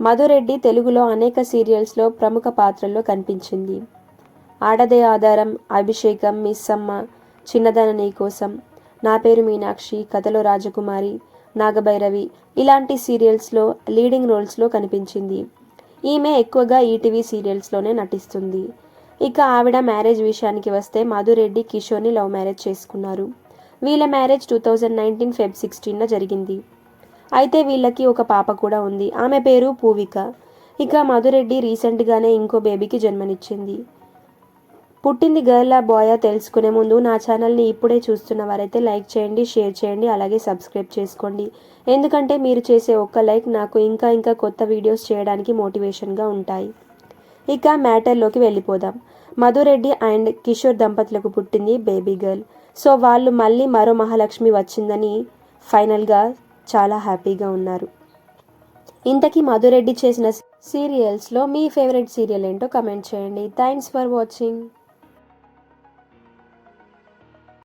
మధురెడ్డి తెలుగులో అనేక సీరియల్స్లో ప్రముఖ పాత్రల్లో కనిపించింది. ఆడదే ఆధారం అభిషేకం మిస్సమ్మ చిన్నదన నీకోసం నా పేరు మీనాక్షి కథలో రాజకుమారి నాగభైరవి ఇలాంటి సీరియల్స్లో లీడింగ్ రోల్స్లో కనిపించింది. ఈమె ఎక్కువగా ఈటీవీ సీరియల్స్లోనే నటిస్తుంది. ఇక ఆవిడ మ్యారేజ్ విషయానికి వస్తే మధురెడ్డి కిషోర్ని లవ్ మ్యారేజ్ చేసుకున్నారు. వీళ్ళ marriage two thousand nineteen feb సిక్స్టీన్లో జరిగింది. అయితే వీళ్ళకి ఒక పాప కూడా ఉంది. ఆమె పేరు పూవిక. ఇక మధురెడ్డి రీసెంట్గానే ఇంకో బేబీకి జన్మనిచ్చింది. పుట్టింది గర్లా బాయా తెలుసుకునే ముందు నా ఛానల్ని ఇప్పుడే చూస్తున్న వారైతే లైక్ చేయండి షేర్ చేయండి అలాగే సబ్స్క్రైబ్ చేసుకోండి. ఎందుకంటే మీరు చేసే ఒక్క లైక్ నాకు ఇంకా ఇంకా కొత్త వీడియోస్ చేయడానికి మోటివేషన్గా ఉంటాయి. ఇక మ్యాటర్లోకి వెళ్ళిపోదాం. మధురెడ్డి అండ్ కిషోర్ దంపతులకు పుట్టింది బేబీ గర్ల్ సో వాళ్ళు మళ్ళీ మరో మహాలక్ష్మి వచ్చిందని ఫైనల్గా చాలా హ్యాపీగా ఉన్నారు. ఇంతకీ మధురెడ్డి చేసిన సీరియల్స్లో మీ ఫేవరెట్ సీరియల్ ఏంటో కమెంట్ చేయండి. Thanks for watching.